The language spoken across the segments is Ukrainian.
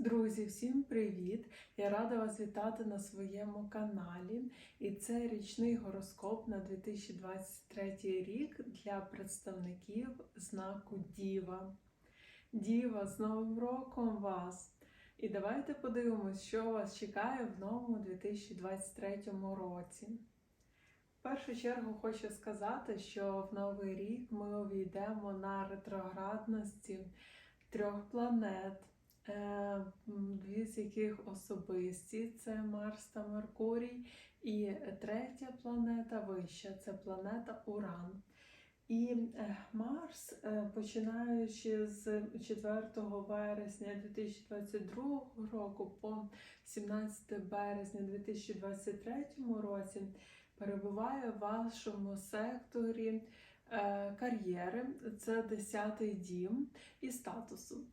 Друзі, всім привіт! Я рада вас вітати на своєму каналі. І це річний гороскоп на 2023 рік для представників знаку Діва. Діва, з Новим роком вас! І давайте подивимось, що вас чекає в новому 2023 році. В першу чергу хочу сказати, що в новий рік ми увійдемо на ретроградності трьох планет. Е, дві з яких особисті це Марс та Меркурій, і третя планета вища це планета Уран. І е, Марс, е, починаючи з 4 вересня 2022 року по 17 березня 2023 році, перебуває в вашому секторі кар'єри, це 10-й дім і статусу.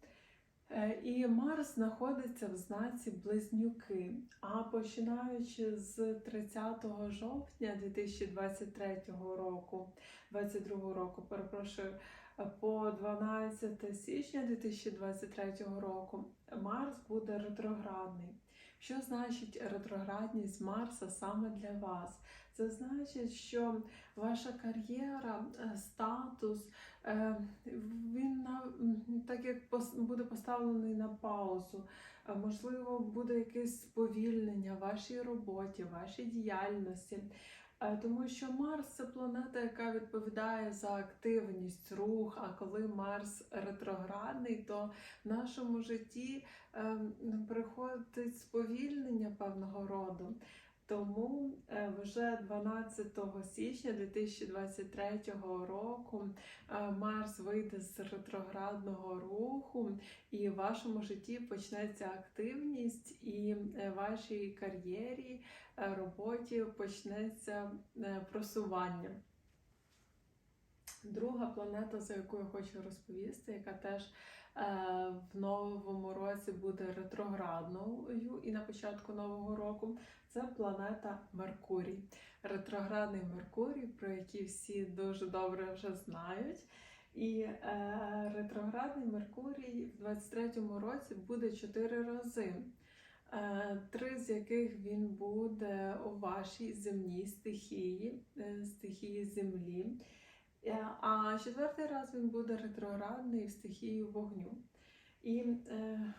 Е, і Марс знаходиться в знаці Близнюки. А починаючи з 30 жовтня 2023 року, 22 року, перепрошую, по 12 січня 2023 року, Марс буде ретроградний. Що значить ретроградність Марса саме для вас? Це значить, що ваша кар'єра, е, статус, він він так як буде поставлений на паузу. Е, можливо, буде якесь сповільнення в вашій роботі, вашій діяльності. Тому що Марс це планета, яка відповідає за активність, рух. А коли Марс ретроградний, то в нашому житті приходить сповільнення певного роду. Тому е, вже 12 січня 2023 року е, Марс вийде з ретроградного руху, і в вашому житті почнеться активність, і в вашій кар'єрі, е, роботі почнеться просування. Друга планета, за яку я хочу розповісти, яка теж в новому році буде ретроградною і на початку нового року це планета Меркурій. Ретроградний Меркурій, про який всі дуже добре вже знають. І е, ретроградний Меркурій в 23-му році буде чотири рази. Е, три з яких він буде у вашій земній стихії, е, стихії Землі. Е, а четвертий раз він буде ретроградний в стихії вогню. І е,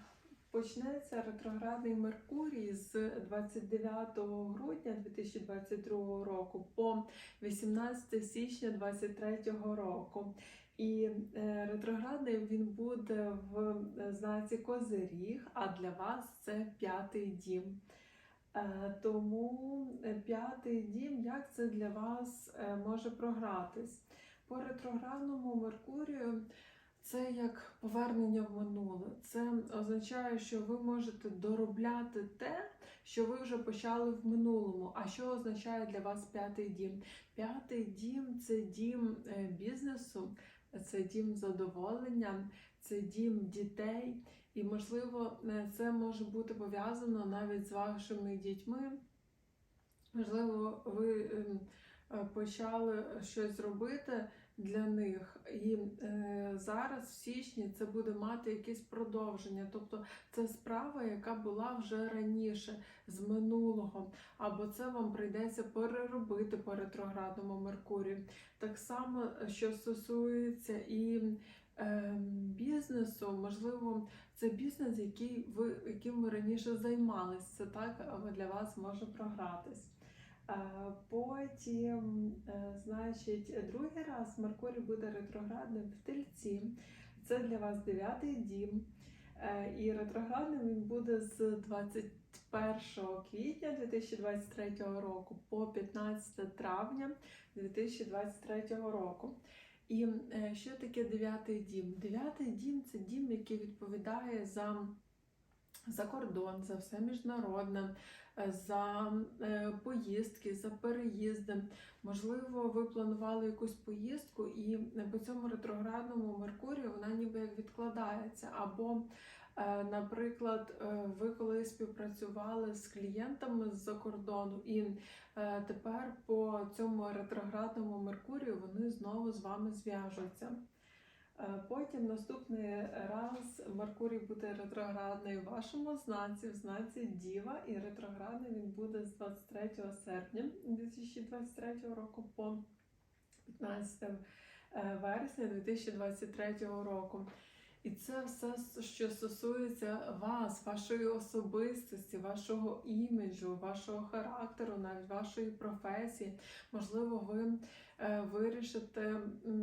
почнеться ретроградний Меркурій з 29 грудня 2022 року по 18 січня 2023 року. І е, ретроградний він буде в знаці Козиріг, а для вас це п'ятий дім. Е, тому п'ятий дім, як це для вас може програтись? По ретроградному Меркурію це як повернення в минуле. Це означає, що ви можете доробляти те, що ви вже почали в минулому. А що означає для вас п'ятий дім? П'ятий дім це дім е, бізнесу, це дім задоволення, це дім дітей. І, можливо, е, це може бути пов'язано навіть з вашими дітьми. Можливо, ви ем, почали щось робити для них. І е, зараз, в січні, це буде мати якесь продовження. Тобто це справа, яка була вже раніше, з минулого, або це вам прийдеться переробити по ретроградному Меркурію. Так само, що стосується і е, бізнесу, можливо, це бізнес, який ви, яким ви раніше займалися. Так для вас може програтись. Потім, е, значить, другий раз Меркурій буде ретроградним в тельці. Це для вас дев'ятий дім. Е, і ретроградним він буде з 21 квітня 2023 року по 15 травня 2023 року. І е, що таке дев'ятий дім? Дев'ятий дім це дім, який відповідає за за кордон, за все міжнародне, е, за е, поїздки, за переїзди. Можливо, ви планували якусь поїздку, і по цьому ретроградному Меркурію вона ніби як відкладається. Або, е, наприклад, ви колись співпрацювали з клієнтами з-за кордону, і тепер по цьому ретроградному Меркурію вони знову з вами зв'яжуться. Е, Потім наступний раз Меркурій буде ретроградний в вашому знаці, в знаці Діва, і ретроградний він буде з 23 серпня 2023 року по 15 е, вересня 2023 року. І це все, що стосується вас, вашої особистості, вашого іміджу, вашого характеру, навіть вашої професії. Можливо, ви е, вирішите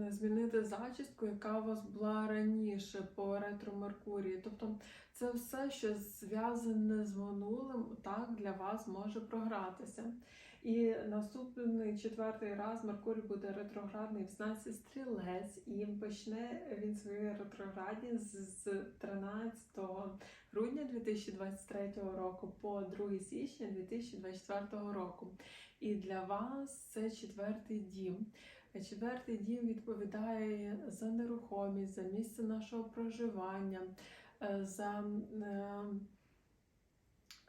змінити зачіску, яка у вас була раніше по ретро Меркурії. Тобто це все, що зв'язане з минулим, так для вас може програтися. І наступний четвертий раз Меркурій буде ретроградний в знаці стрілець, і почне він свої ретроградні з з 13 грудня 2023 року по 2 січня 2024 року. І для вас це четвертий дім. Четвертий дім відповідає за нерухомість, за місце нашого проживання, е, за.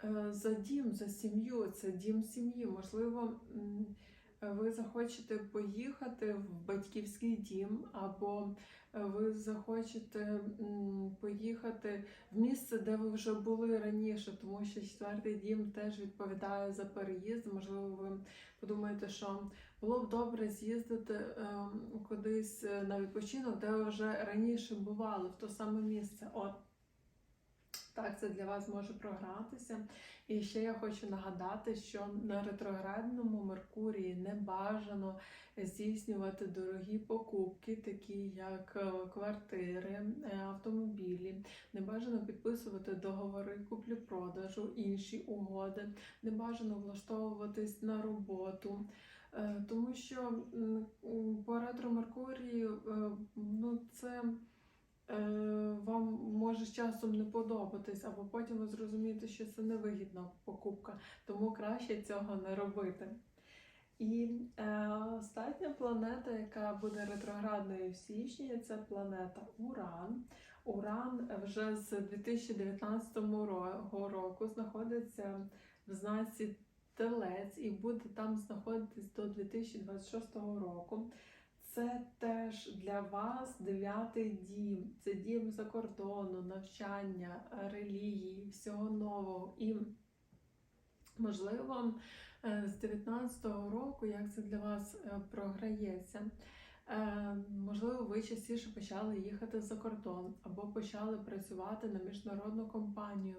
Е, Е, За дім, за сім'ю, це дім сім'ї. Можливо, ви захочете поїхати в батьківський дім, або е, ви захочете поїхати в місце, де ви вже були раніше, тому що четвертий дім теж відповідає за переїзд. Можливо, ви подумаєте, що було б добре з'їздити ем, кудись е, на відпочинок, де ви вже раніше бували, в то саме місце. От. Так, це для вас може програтися. І ще я хочу нагадати, що на ретроградному Меркурії не бажано здійснювати дорогі покупки, такі як е, квартири, е, автомобілі. Не бажано підписувати договори куплі-продажу, інші угоди, не бажано влаштовуватись на роботу. Е, Тому що по ретро Меркурію е, ну, це вам може з часом не подобатись, або потім ви зрозумієте, що це невигідна покупка, тому краще цього не робити. І е, остання планета, яка буде ретроградною в січні, це планета Уран. Уран вже з 2019 року знаходиться в знаці Телець і буде там знаходитись до 2026 року. Це теж для вас дев'ятий дім. Це дім за кордону, навчання, релігії, всього нового. І, можливо, е, з 19-го року, як це для вас е, програється. Е, Можливо, ви частіше почали їхати за кордон, або почали працювати на міжнародну компанію,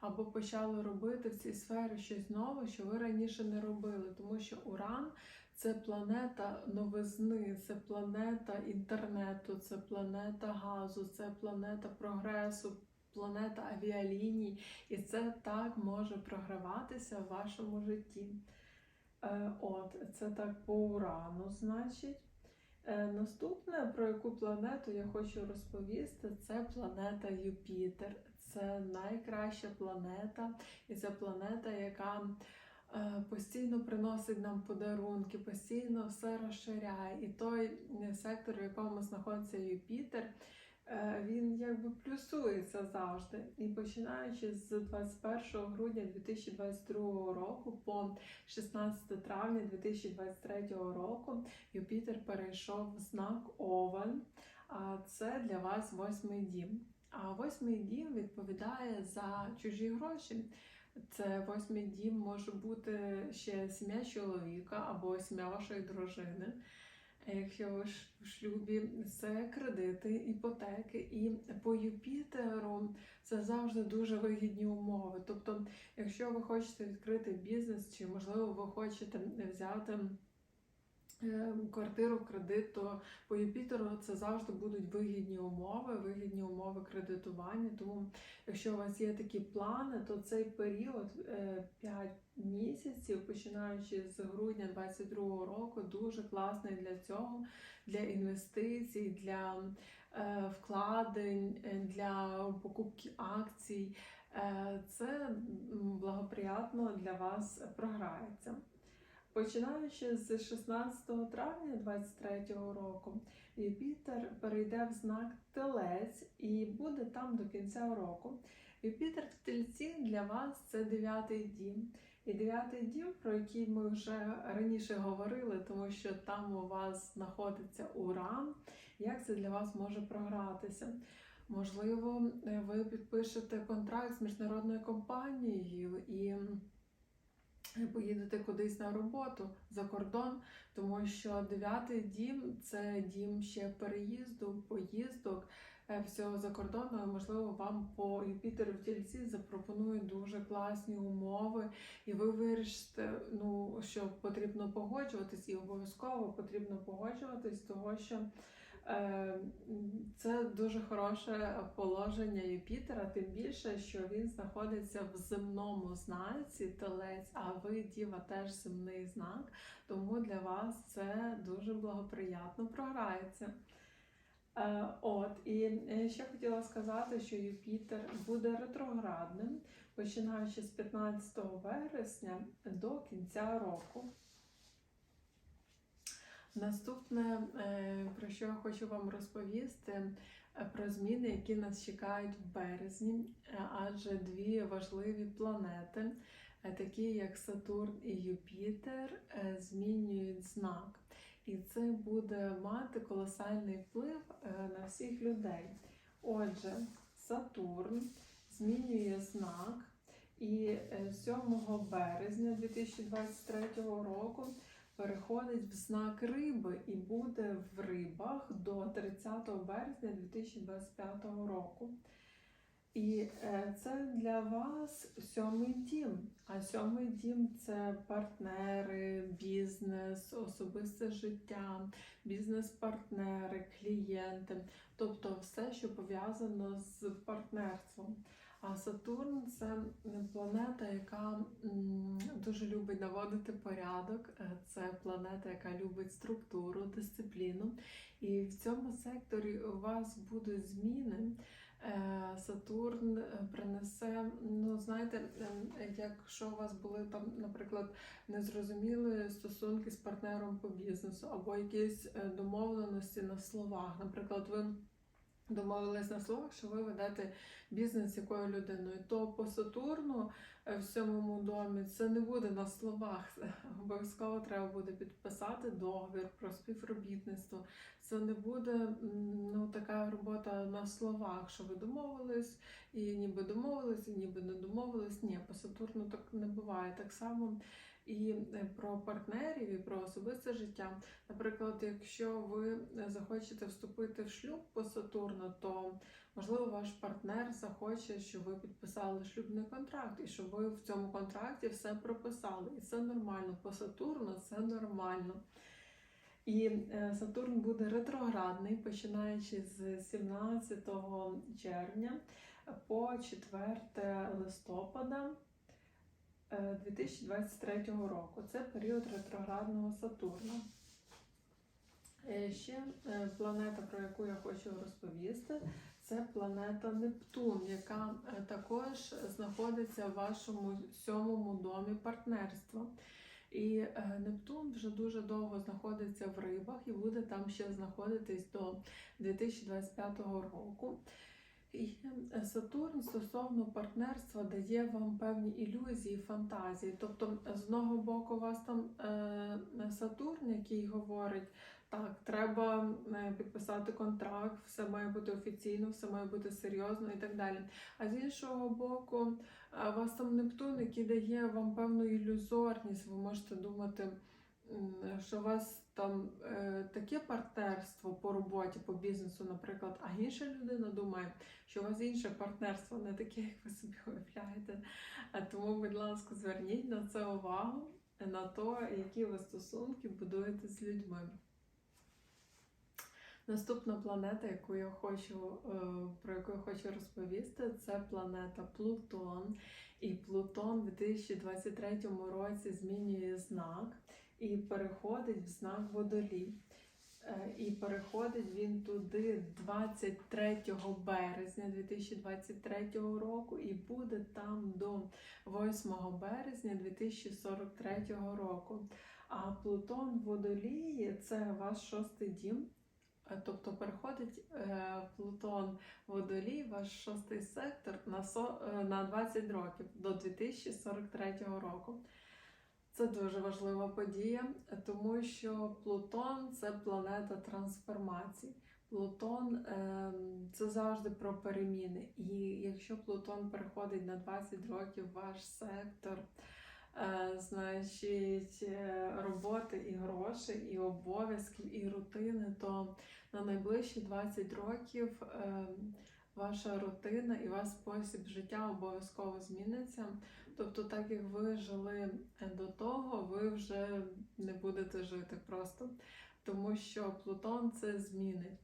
або почали робити в цій сфері щось нове, що ви раніше не робили, тому що Уран це планета новизни, це планета інтернету, це планета газу, це планета прогресу, планета авіаліній, і це так може програватися в вашому житті. Е, От, це так по урану, значить. Е, Наступне, про яку планету я хочу розповісти, це планета Юпітер. Це найкраща планета, і це планета, яка постійно приносить нам подарунки, постійно все розширяє. І той е, сектор, в якому знаходиться Юпітер, е, він якби плюсується завжди. І починаючи з 21 грудня 2022 року по 16 травня 2023 року, Юпітер перейшов в знак Овен. А це для вас восьмий дім. А восьмий дім відповідає за чужі гроші. Це восьмий дім може бути ще сім'я чоловіка або сім'я вашої дружини. Якщо ви ж в шлюбі, це кредити, іпотеки. І по Юпітеру це завжди дуже вигідні умови. Тобто, якщо ви хочете відкрити бізнес, чи можливо ви хочете взяти е, квартиру в кредит, то по Юпітеру це завжди будуть вигідні умови, вигідні умови кредитування. Тому, якщо у вас є такі плани, то цей період 5 місяців, починаючи з грудня 2022 року, дуже класний для цього, для інвестицій, для е, вкладень, е, для покупки акцій. Е, Це благоприятно для вас програється. Починаючи з 16 травня 2023 року, Юпітер перейде в знак Телець і буде там до кінця року. Юпітер в Тельці для вас це дев'ятий дім. І дев'ятий дім, про який ми вже раніше говорили, тому що там у вас знаходиться уран. Як це для вас може програтися? Можливо, ви підпишете контракт з міжнародною компанією і поїдете кудись на роботу за кордон, тому що дев'ятий дім це дім ще переїзду, поїздок, е, всього за кордоном. Можливо, вам по Юпітеру в тільці запропонують дуже класні умови, і ви вирішите, ну що потрібно погоджуватись, і обов'язково потрібно погоджуватись, того що. Е, Це дуже хороше положення Юпітера, тим більше, що він знаходиться в земному знаці телець, а ви діва теж земний знак, тому для вас це дуже благоприятно програється. Е, От, і е, ще хотіла сказати, що Юпітер буде ретроградним, починаючи з 15 вересня до кінця року. Наступне, е, про що я хочу вам розповісти, е, про зміни, які нас чекають в березні, е, адже дві важливі планети, такі як Сатурн і Юпітер, змінюють знак. І це буде мати колосальний вплив на всіх людей. Отже, Сатурн змінює знак, і 7 березня 2023 року переходить в знак риби і буде в рибах до 30 березня 2025 року. І е, це для вас сьомий дім. А сьомий дім це партнери, бізнес, особисте життя, бізнес-партнери, клієнти, тобто все, що пов'язано з партнерством. А Сатурн це планета, яка дуже любить наводити порядок. Е, Це планета, яка любить структуру, дисципліну. І в цьому секторі у вас будуть зміни. Е, Сатурн е, принесе, ну знаєте, якщо у вас були там, наприклад, незрозумілі стосунки з партнером по бізнесу, або якісь домовленості на словах, наприклад, ви домовились на словах, що ви ведете бізнес з якою людиною, то по Сатурну е, в сьомому домі це не буде на словах. Обов'язково треба буде підписати договір про співробітництво. Це не буде ну, така робота на словах, що ви домовились, і ніби домовились, і ніби не домовились. Ні, по Сатурну так не буває. Так само і е, про партнерів, і про особисте життя. Наприклад, якщо ви захочете вступити в шлюб по Сатурну, то можливо ваш партнер захоче, щоб ви підписали шлюбний контракт, і щоб ви в цьому контракті все прописали. І це нормально. По Сатурну це нормально. І е, Сатурн буде ретроградний, починаючи з 17 червня по 4 листопада. 2023 е, року. Це період ретроградного Сатурна. Е, ще е, планета, про яку я хочу розповісти, це планета Нептун, яка також знаходиться в вашому сьомому домі партнерства. І Нептун вже дуже довго знаходиться в рибах і буде там ще знаходитись до 2025 року. І е, Сатурн стосовно партнерства дає вам певні ілюзії, фантазії. Тобто, з одного боку, у вас там е, Сатурн, який говорить, так, треба е, підписати контракт, все має бути офіційно, все має бути серйозно і так далі. А з іншого боку, у вас там Нептун, який дає вам певну ілюзорність, ви можете думати що у вас там е, таке партнерство по роботі, по бізнесу, наприклад, а інша людина думає, що у вас інше партнерство не таке, як ви собі уявляєте. А тому, будь ласка, зверніть на це увагу, на те, які ви стосунки будуєте з людьми. Наступна планета, яку я хочу, е, про яку я хочу розповісти, це планета Плутон. І Плутон у 2023 році змінює знак і переходить в знак водолій. Е, і переходить він туди 23 березня 2023 року і буде там до 8 березня 2043 року. А Плутон водолії це ваш шостий дім. Е, Тобто переходить е, Плутон водолій, ваш шостий сектор на 20 років до 2043 року. Це дуже важлива подія, тому що Плутон це планета трансформацій. Плутон е, це завжди про переміни. І якщо Плутон переходить на 20 років ваш сектор, е, значить е, роботи і грошей, і обов'язків, і рутини, то на найближчі 20 років е, ваша рутина і ваш спосіб життя обов'язково зміниться. Тобто, так як ви жили е, до того, ви вже не будете жити просто, тому що Плутон це зміни.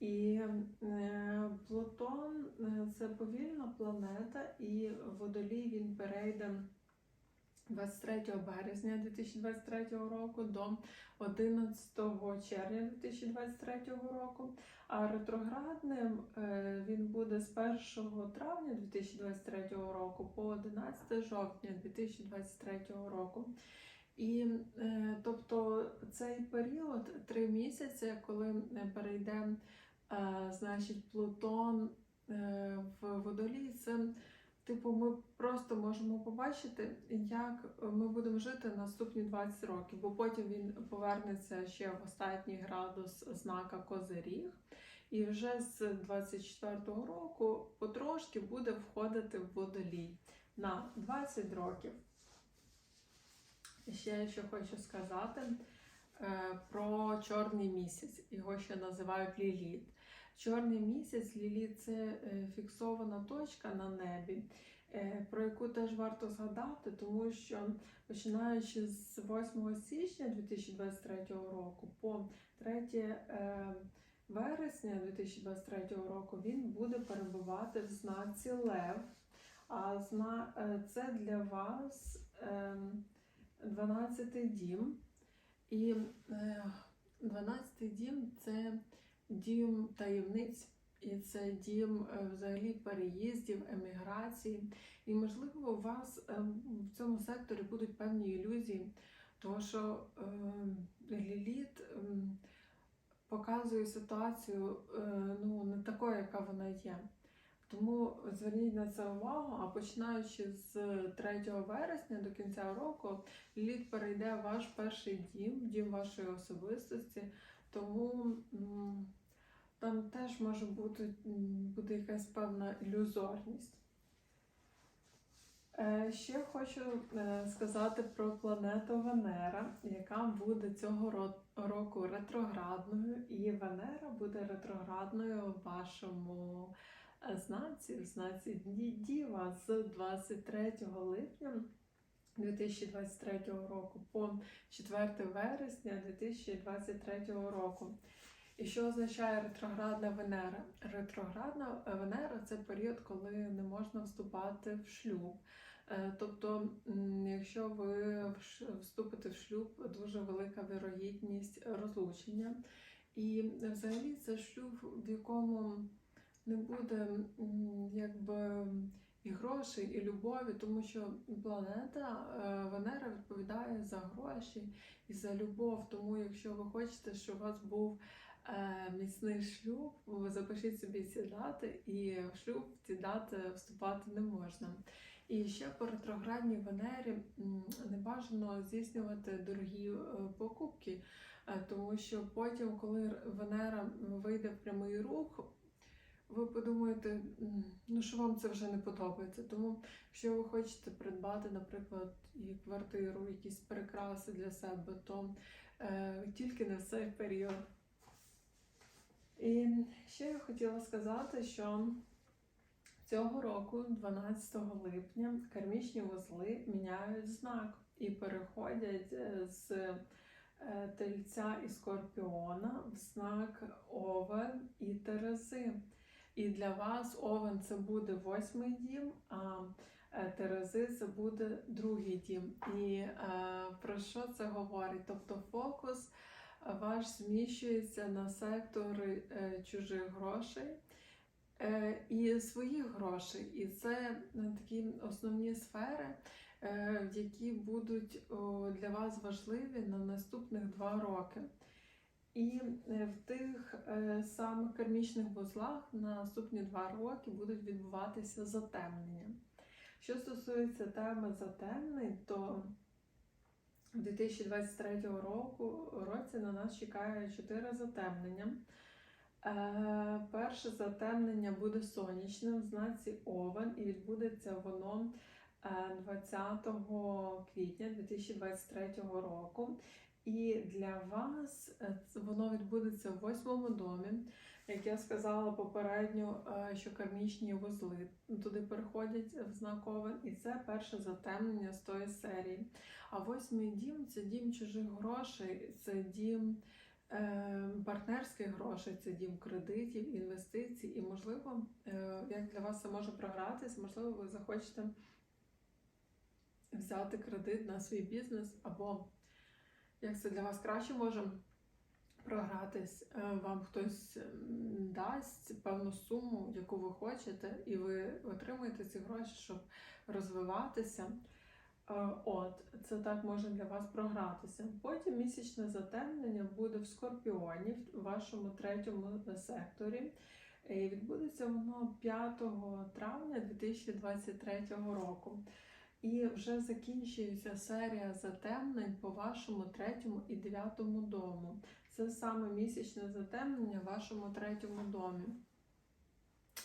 І е, Плутон е, це повільна планета, і водолій він перейде 23 березня 2023 року до 11 червня 2023 року. А ретроградним е, він буде з 1 травня 2023 року по 11 жовтня 2023 року. І е, тобто цей період три місяці, коли е, перейде значить Плутон в водолій, це типу ми просто можемо побачити, як ми будемо жити наступні 20 років, бо потім він повернеться ще в останній градус знака Козиріг. І вже з 24-го року потрошки буде входити в водолій на 20 років. Ще що хочу сказати е, про чорний місяць. Його ще називають ліліт. Чорний місяць ліліт це е, фіксована точка на небі, е, про яку теж варто згадати, тому що починаючи з 8 січня 2023 року по 3 е, вересня 2023 року він буде перебувати в знаці Лев. А зна... це для вас. ем, 12 дім. І е, 12 дім це дім таємниць, і це дім е, взагалі переїздів, еміграції. І, можливо, у вас е, в цьому секторі будуть певні ілюзії, тому що е, Ліліт показує ситуацію ну, не такою, яка вона є. Тому зверніть на це увагу, а починаючи з 3 вересня до кінця року, лід перейде в ваш перший дім, дім вашої особистості. Тому там теж може бути, бути якась певна ілюзорність. Е, Ще хочу е, сказати про планету Венера, яка буде цього року ретроградною, і Венера буде ретроградною в вашому е, знаці, в знаці Діва з 23 липня 2023 року по 4 вересня 2023 року. І що означає ретроградна Венера? Ретроградна е, Венера це період, коли не можна вступати в шлюб. Е, Тобто, якщо ви вступите в шлюб, дуже велика вірогідність розлучення. І взагалі це шлюб, в якому не буде якби і грошей, і любові, тому що планета е, Венера відповідає за гроші і за любов. Тому, якщо ви хочете, щоб у вас був е, міцний шлюб, запишіть собі ці дати, і в шлюб ці дати вступати не можна. І ще по ретроградній Венері не бажано здійснювати дорогі е, покупки, тому що потім, коли Венера вийде в прямий рух, ви подумаєте, ну що вам це вже не подобається. Тому, якщо ви хочете придбати, наприклад, і квартиру, якісь прикраси для себе, то е, тільки в цей період. І ще я хотіла сказати, що цього року, 12 липня, кармічні вузли міняють знак і переходять е, з е, тельця і скорпіона в знак Овен і Терези. І для вас Овен це буде восьмий дім, а е, Терези це буде другий дім. І е, про що це говорить? Тобто фокус ваш зміщується на сектори е, чужих грошей е, і своїх грошей. І це е, такі основні сфери, е, які будуть для вас важливі на наступних два роки. І е, в тих е, самих кармічних вузлах на наступні два роки будуть відбуватися затемнення. Що стосується теми затемнень, то в 2023 року році на нас чекає чотири затемнення. Е, перше затемнення буде сонячним в знаці Овен, і відбудеться воно е, 20 квітня 2023 року. І для вас е, воно відбудеться в восьмому домі. Як я сказала попередньо, е, що кармічні вузли туди переходять в знак Овен, і це перше затемнення з тої серії. А восьмий дім це дім чужих грошей, це дім е, партнерських грошей, це дім кредитів, інвестицій. І, можливо, е, як для вас це може програтись, можливо, ви захочете взяти кредит на свій бізнес, або як це для вас краще може програтись, е, вам хтось дасть певну суму, яку ви хочете, і ви отримуєте ці гроші, щоб розвиватися. Е, От, це так може для вас програтися. Потім місячне затемнення буде в Скорпіоні, в вашому третьому секторі. І відбудеться воно 5 травня 2023 року. І вже закінчується серія затемнень по вашому третьому і дев'ятому дому. Це саме місячне затемнення в вашому третьому домі.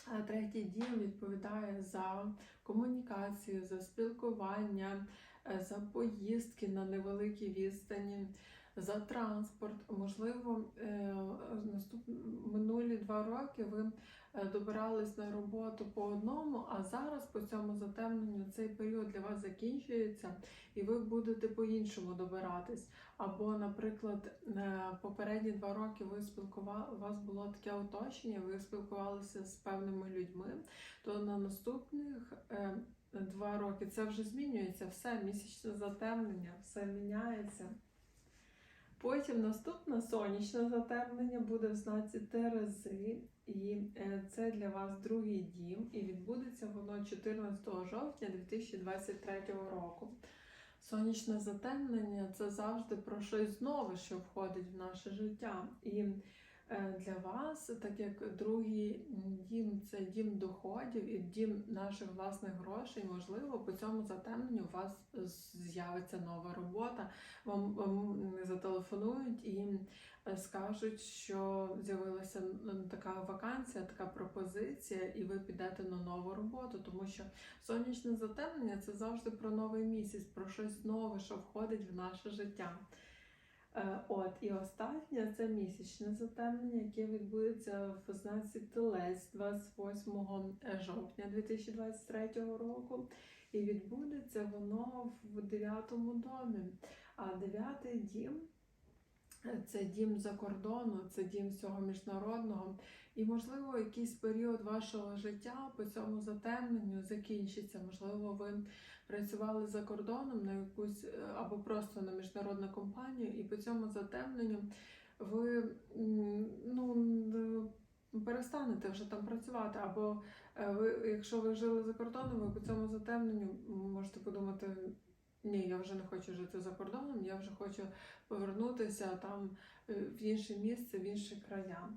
А третій дім відповідає за комунікацію, за спілкування, е, за поїздки на невеликій відстані, за транспорт. Можливо, е, минулі два роки ви е, добирались на роботу по одному, а зараз по цьому затемненню цей період для вас закінчується, і ви будете по-іншому добиратись. Або, наприклад, е, попередні два роки ви спілкували, у вас було таке оточення, ви спілкувалися з певними людьми, то на наступних два роки це вже змінюється, все місячне затемнення, все міняється. Потім наступне сонячне затемнення буде в знаці Терези, і е, це для вас другий дім, і відбудеться воно 14 жовтня 2023 року. Сонячне затемнення це завжди про щось нове, що входить в наше життя. І для вас, так як другий дім це дім доходів і дім наших власних грошей, можливо, по цьому затемненню у вас з'явиться нова робота. Вам, вам зателефонують і е, скажуть, що з'явилася така вакансія, така пропозиція, і ви підете на нову роботу, тому що сонячне затемнення це завжди про новий місяць, про щось нове, що входить в наше життя. Е, От, і останнє це місячне затемнення, яке відбудеться в знаці Телець 28 жовтня 2023 року. І відбудеться воно в дев'ятому домі. А дев'ятий дім е, це дім за кордону, це дім всього міжнародного. І, можливо, якийсь період вашого життя по цьому затемненню закінчиться. Можливо, ви працювали за кордоном на якусь е, або просто на міжнародну компанію, і по цьому затемненню ви ну, перестанете вже там працювати. Або е, ви, якщо ви жили за кордоном, ви по цьому затемненню можете подумати. Ні, я вже не хочу жити за кордоном, я вже хочу повернутися там е, в інше місце, в інші края.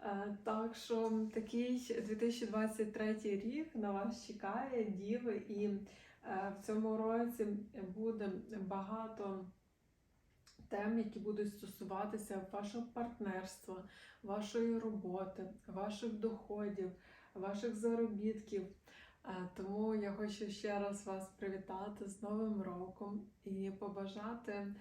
Е, Так що такий 2023 рік на вас чекає, діви, і е, в цьому році буде багато тем, які будуть стосуватися вашого партнерства, вашої роботи, ваших доходів, ваших заробітків. Е, Тому я хочу ще раз вас привітати з Новим роком і побажати, е,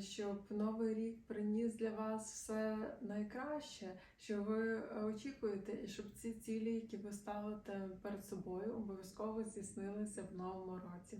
щоб новий рік приніс для вас все найкраще, що ви е, очікуєте, і щоб ці цілі, які ви ставите перед собою, обов'язково здійснилися в новому році.